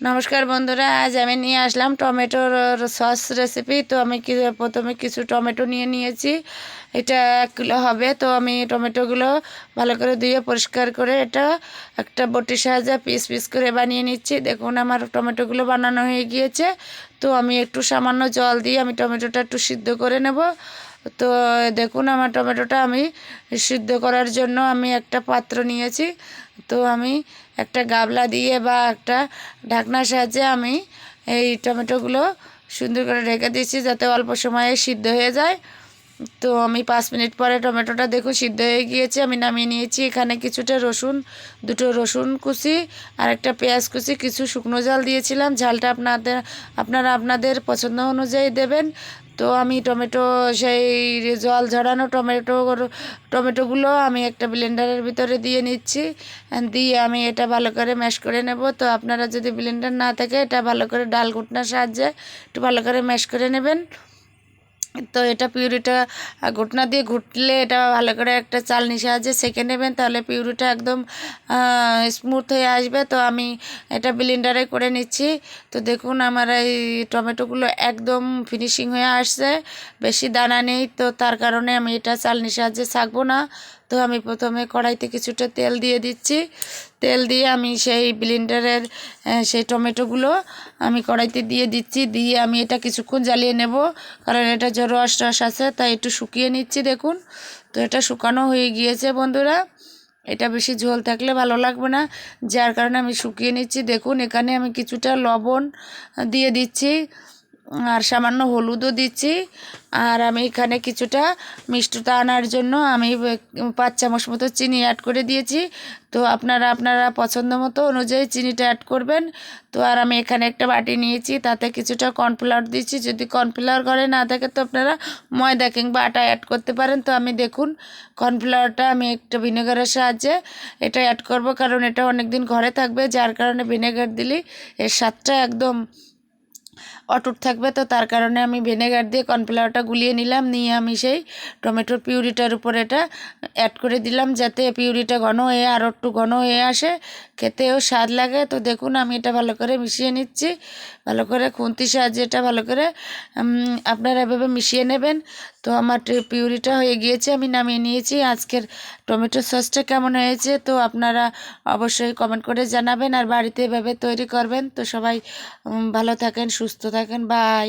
নমস্কার বন্ধুরা, আজ আমি নিয়ে আসলাম টমেটোর সস রেসিপি তো আমি প্রথমে কিছু টমেটো নিয়ে নিয়েছি। এটা এক কিলো হবে, তো আমি টমেটোগুলো ভালো করে ধুয়ে পরিষ্কার করে এটা একটা বটির সাহায্যে পিস পিস করে বানিয়ে নিচ্ছি। দেখুন আমার টমেটোগুলো বানানো হয়ে গিয়েছে। তো আমি একটু সামান্য জল দিয়ে আমি টমেটোটা একটু সিদ্ধ করে নেব। তো দেখুন, আমার টমেটোটা আমি সিদ্ধ করার জন্য আমি একটা পাত্র নিয়েছি। তো আমি একটা গাবলা দিয়ে বা একটা ঢাকনার সাহায্যে আমি এই টমেটোগুলো সুন্দর করে রেখে দিয়েছি যাতে অল্প সময়ে সিদ্ধ হয়ে যায়। তো আমি পাঁচ মিনিট পরে টমেটোটা দেখুন, সিদ্ধ হয়ে গিয়েছে। আমি নামিয়ে নিয়েছি এখানে কিছুটা রসুন, দুটো রসুন কুচি আর একটা পেঁয়াজ কুচি, কিছু শুকনো জাল দিয়েছিলাম। ঝালটা আপনাদের, আপনারা আপনাদের পছন্দ অনুযায়ী দেবেন। তো আমি টমেটো, সেই জল ঝরানো টমেটো টমেটোগুলো আমি একটা ব্লেন্ডারের ভিতরে দিয়ে নিচ্ছি। দিয়ে আমি এটা ভালো করে ম্যাশ করে নেব। তো আপনারা যদি ব্লেন্ডার না থাকে, এটা ভালো করে ডাল ঘুটনার সাহায্যে একটু ভালো করে ম্যাশ করে নেবেন। তো এটা পিউরিটা ঘুটনা দিয়ে ঘুটলে এটা ভালো করে একটা চালনি সাহায্যে সেঁকে নেবেন, তাহলে পিউরিটা একদম স্মুথ হয়ে আসবে। তো আমি এটা ব্লিন্ডারে করে নিচ্ছি। তো দেখুন আমার এই টমেটোগুলো একদম ফিনিশিং হয়ে আসছে। বেশি দানা নেই, তো তার কারণে আমি এটা চালনি সাহায্যে ছাকবো না। তো আমি প্রথমে কড়াইতে কিছুটা তেল দিয়ে দিচ্ছি। তেল দিয়ে আমি সেই ব্লিন্ডারের সেই টমেটোগুলো আমি কড়াইতে দিয়ে দিচ্ছি। দিয়ে আমি এটা কিছুক্ষণ জ্বালিয়ে নেব, কারণ এটা রস রস আছে তাই একটু শুকিয়ে নিচ্ছি, দেখুন। তো এটা শুকানো হয়ে গিয়েছে, বন্ধুরা। এটা বেশি ঝোল থাকলে ভালো লাগবে না, যার কারণে আমি শুকিয়ে নিচ্ছি। দেখুন, এখানে আমি কিছুটা লবণ দিয়ে দিচ্ছি। আর সামান্য হলুদও দিচ্ছি। আর আমি এখানে কিছুটা মিষ্টতা আনার জন্য আমি পাঁচ চামচ মতো চিনি অ্যাড করে দিয়েছি। তো আপনারা আপনারা পছন্দ মতো অনুযায়ী চিনিটা অ্যাড করবেন। তো আর আমি এখানে একটা বাটি নিয়েছি, তাতে কিছুটা কর্নফ্লাওয়ার দিচ্ছি। যদি কর্নফ্লাওয়ার ঘরে না থাকে তো আপনারা ময়দা কিংবা আটা অ্যাড করতে পারেন। তো আমি দেখুন কর্নফ্লাওয়ারটা আমি একটা ভিনেগারের সাহায্যে এটা অ্যাড করব। কারণ এটা অনেক দিন ঘরে থাকবে। যার কারণে ভিনেগার দিলে এর স্বাদটা একদম অটুট থাকবে। তো তার কারণে আমি ভিনেগার দিয়ে কর্নফ্লাওয়ারটা গুলিয়ে নিলাম, নিয়ে আমি সেই টমেটোর পিউরিটার উপর এটা অ্যাড করে দিলাম যাতে পিউরিটা ঘন হয়ে আরও একটু ঘন হয়ে আসে। খেতেও স্বাদ লাগে। তো দেখুন, আমি এটা ভালো করে মিশিয়ে নিচ্ছি। ভালো করে খুন্তি সাহায্যে এটা ভালো করে আপনারা এভাবে মিশিয়ে নেবেন। তো আমার পিউরিটা হয়ে গিয়েছে, আমি নামিয়ে নিয়েছি। আজকের টমেটো সসটা কেমন হয়েছে, তো আপনারা অবশ্যই কমেন্ট করে জানাবেন। আর বাড়িতে এভাবে তৈরি করবেন। তো সবাই ভালো থাকেন, সুস্থ থাকেন বাই